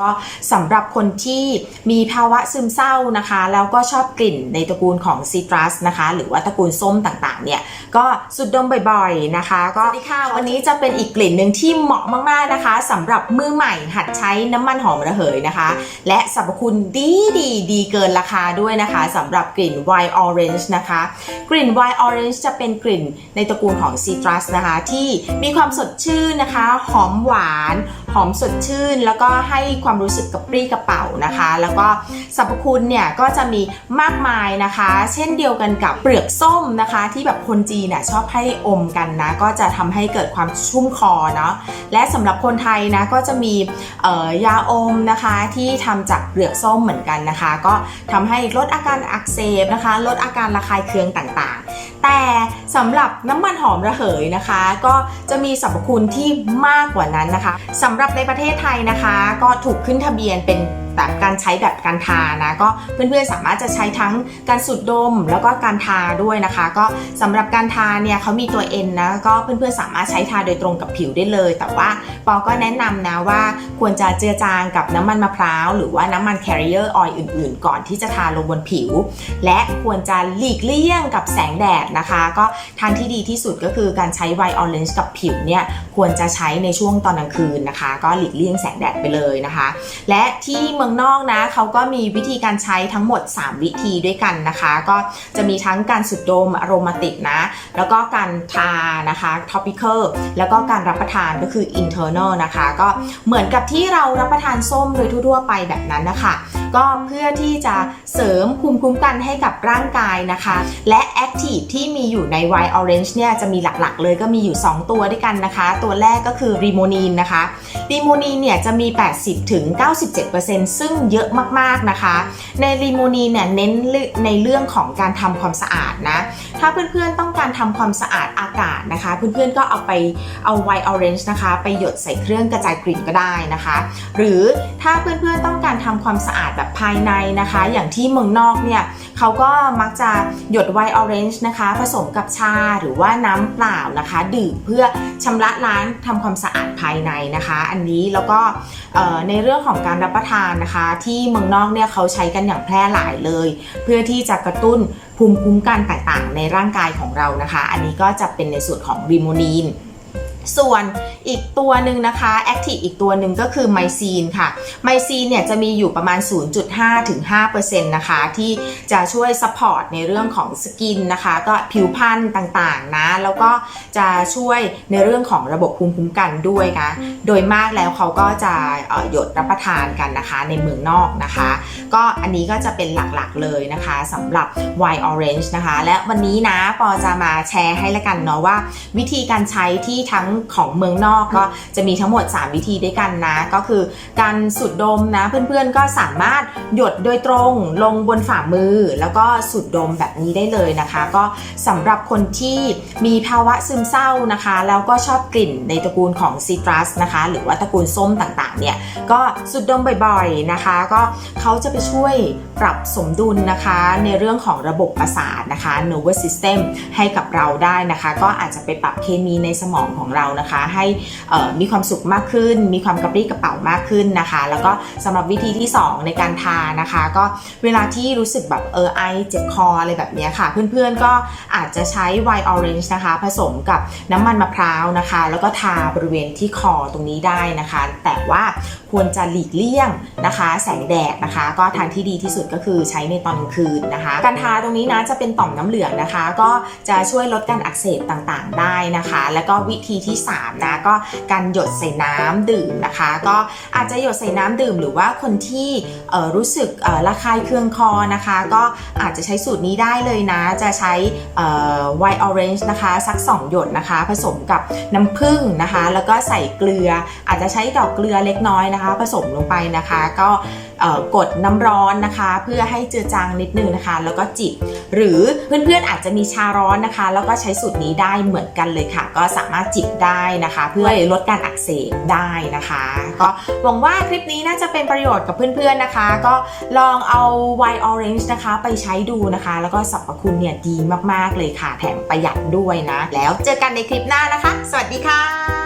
ก็สำหรับคนที่มีภาวะซึมเศร้านะคะ แล้วก็ชอบกลิ่นในตระกูลของซิตรัสนะคะ หรือว่าตระกูลส้มต่างๆ เนี่ย ก็สุดดมบ่อยๆนะคะ ก็สวัสดีค่ะวันนี้จะเป็นอีกกลิ่นหนึ่งที่เหมาะมากๆนะคะสำหรับมือใหม่หัดใช้น้ำมันหอมระเหยนะคะ และสรรพคุณดีดีดีเกินราคาด้วยนะคะสำหรับกลิ่น Wild Orange นะคะ กลิ่น Wild Orange จะเป็นกลิ่นในตระกูลของซิตรัสนะคะ ที่มีความสดชื่นนะคะ หอมหวาน หอมสดชื่น แล้วก็ให้ความความรู้สึกกระปรี้กระเป๋านะคะ แล้วก็สรรพคุณเนี่ยก็จะมีมากมายนะคะ เช่นเดียวกันกับเปลือกส้มนะคะ ที่แบบคนจีนน่ะชอบให้อมกันนะก็จะทำให้เกิดความชุ่มคอเนาะและสำหรับคนไทยนะก็จะมีออยาอมนะคะที่ทำจากเปลือกส้มเหมือนกันนะคะ ก็ทำให้ลดอาการอักเสบนะคะ ลดอาการระคายเคืองต่างๆ แต่สำหรับน้ำมันหอมระเหยนะคะ ก็จะมีสรรพคุณที่มากกว่านั้นนะคะสำหรับในประเทศไทยนะคะ ก็ถูกขึ้นทะเบียนเป็น แบบการใช้แบบการทานะก็เพื่อนๆสามารถจะใช้ทั้งการสูดดมแล้วก็การทาด้วยนะคะ ก็สำหรับการทาเนี่ยเขามีตัว N นะก็เพื่อนๆสามารถใช้ทาโดยตรงกับผิวได้เลย แต่ว่าปอก็แนะนำนะว่าควรจะเจือจางกับน้ำมันมะพร้าวหรือว่าน้ำมัน carrier oil อื่น ๆ ก่อนที่จะทาลงบนผิว และควรจะหลีกเลี่ยงกับแสงแดดนะคะ ก็ทางที่ดีที่สุดก็คือการใช้ white orange กับผิวเนี่ยควรจะใช้ในช่วงตอนกลางคืนนะคะ ก็หลีกเลี่ยงแสงแดดไปเลยนะคะ และที่เมืองนอกนะเขาก็มีวิธีการใช้ทั้งหมด 3 วิธีด้วยกันนะคะ ก็จะมีทั้งการสุดดมอโรมาติกนะ แล้วก็การทานะคะ topical แล้วก็การรับประทานก็คือ internal นะคะ ก็เหมือนกับที่เรารับประทานส้มโดยทั่วๆไปแบบนั้นนะคะ ก็เพื่อที่จะเสริมภูมิคุ้มกันให้กับร่างกายนะคะ และ Active ที่มีอยู่ใน Wild Orange เนี่ยจะมีหลักๆ เลยก็มีอยู่ 2 ตัวด้วยกันนะคะ ตัวแรกก็คือรีโมนีนนะคะรีโมนีนเนี่ยจะมี 80ถึง97%ซึ่งเยอะมากๆนะคะ ในรีโมนีนเนี่ยเน้นในเรื่องของการทำความสะอาดนะ ถ้าเพื่อนๆต้องการทำความสะอาดอากาศนะคะ เพื่อนๆก็เอาไปเอา Wild Orange นะคะ ไปหยดใส่เครื่องกระจายกลิ่นก็ได้นะคะ หรือถ้าเพื่อนๆต้องการทำความสะอาดแบบภายในนะคะ อย่างที่เมืองนอกเนี่ยเขาก็มักจะหยดไวน์ออเรนจ์นะคะ ผสมกับชาหรือว่าน้ำเปล่านะคะ ดื่มเพื่อชำระล้างทำความสะอาดภายในนะคะ อันนี้แล้วก็ในเรื่องของการรับประทานนะคะ ที่เมืองนอกเนี่ยเขาใช้กันอย่างแพร่หลายเลย เพื่อที่จะกระตุ้นภูมิคุ้มกันต่างๆ ในร่างกายของเรานะคะ อันนี้ก็จะเป็นในส่วนของรีโมนีน ส่วนอีกตัวหนึ่งนะคะแอคทีฟอีกตัวหนึ่งก็คือไมซีนค่ะไมซีนเนี่ยจะมีอยู่ประมาณ 0.5ถึง5%นะคะ ที่จะช่วยซัพพอร์ตในเรื่องของสกินนะคะ ก็ผิวพรรณต่างๆนะ แล้วก็จะช่วยในเรื่องของระบบภูมิคุ้มกันด้วยนะโดยมากแล้วเขาก็จะหยดรับประทานกันนะคะในเมืองนอกนะคะ ก็อันนี้ก็จะเป็นหลักๆเลยนะคะสำหรับ Wild Orange นะคะ และวันนี้นะปอจะมาแชร์ให้ละกันเนาะว่า วิธีการใช้ที่ทั้งของเมืองนอกก็จะมีทั้งหมด 3 วิธีด้วยกันนะ ก็คือการสูดดมนะเพื่อนๆก็สามารถหยดโดยตรงลงบนฝ่ามือ แล้วก็สูดดมแบบนี้ได้เลยนะคะ ก็สำหรับคนที่มีภาวะซึมเศร้านะคะ แล้วก็ชอบกลิ่นในตระกูลของซิตรัสนะคะ หรือว่าตระกูลส้มต่างๆเนี่ยก็สูดดมบ่อยๆนะคะ ก็เขาจะไปช่วยปรับสมดุลนะคะ ในเรื่องของระบบประสาทนะคะ nervous system ให้กับเราได้นะคะ ก็อาจจะไปปรับเคมีในสมองของเรานะคะ ให้มีความสุขมากขึ้น มีความกระปรี้กระเป๋ามากขึ้นนะคะ แล้วก็สำหรับวิธีที่ 2 ในการทานะคะ ก็เวลาที่รู้สึกแบบเออไอเจ็บคออะไรแบบนี้ค่ะ เพื่อนๆก็อาจจะใช้ Wild Orange นะคะ ผสมกับน้ำมันมะพร้าวนะคะ แล้วก็ทาบริเวณที่คอตรงนี้ได้นะคะ แต่ว่าควรจะหลีกเลี่ยงนะคะ แสงแดดนะคะ ก็ทางที่ดีที่สุดก็คือใช้ในตอนกลางคืนนะคะ การทาตรงนี้นะจะเป็นต่อมน้ำเหลืองนะคะ ก็จะช่วยลดการอักเสบต่างๆ ได้นะคะ แล้วก็วิธีที่3 นะ ก็การหยดใส่น้ำดื่มนะคะ ก็อาจจะหยดใส่น้ำดื่ม หรือว่าคนที่รู้สึกระคายเคืองคอนะคะ ก็อาจจะใช้สูตรนี้ได้เลยนะ จะใช้เอ่อ white orange นะคะสัก 2 หยดนะคะ ผสมกับน้ำผึ้งนะคะ แล้วก็ใส่เกลือ อาจจะใช้ดอกเกลือเล็กน้อยนะคะ ผสมลงไปนะคะ ก็กดน้ำร้อนนะคะ เพื่อให้เจือจางนิดนึงนะคะ แล้วก็จิบหรือเพื่อนๆอาจจะมีชาร้อนนะคะ แล้วก็ใช้สูตรนี้ได้เหมือนกันเลยค่ะ ก็สามารถจิบได้นะคะ เพื่อลดการอักเสบได้นะคะ ก็หวังว่าคลิปนี้น่าจะเป็นประโยชน์กับเพื่อนๆนะคะ ก็ลองเอาไวโอเรนจ์นะคะไปใช้ดูนะคะ แล้วก็สรรพคุณเนี่ยดีมากๆเลยค่ะ แถมประหยัดด้วยนะ แล้วเจอกันในคลิปหน้านะคะ สวัสดีค่ะ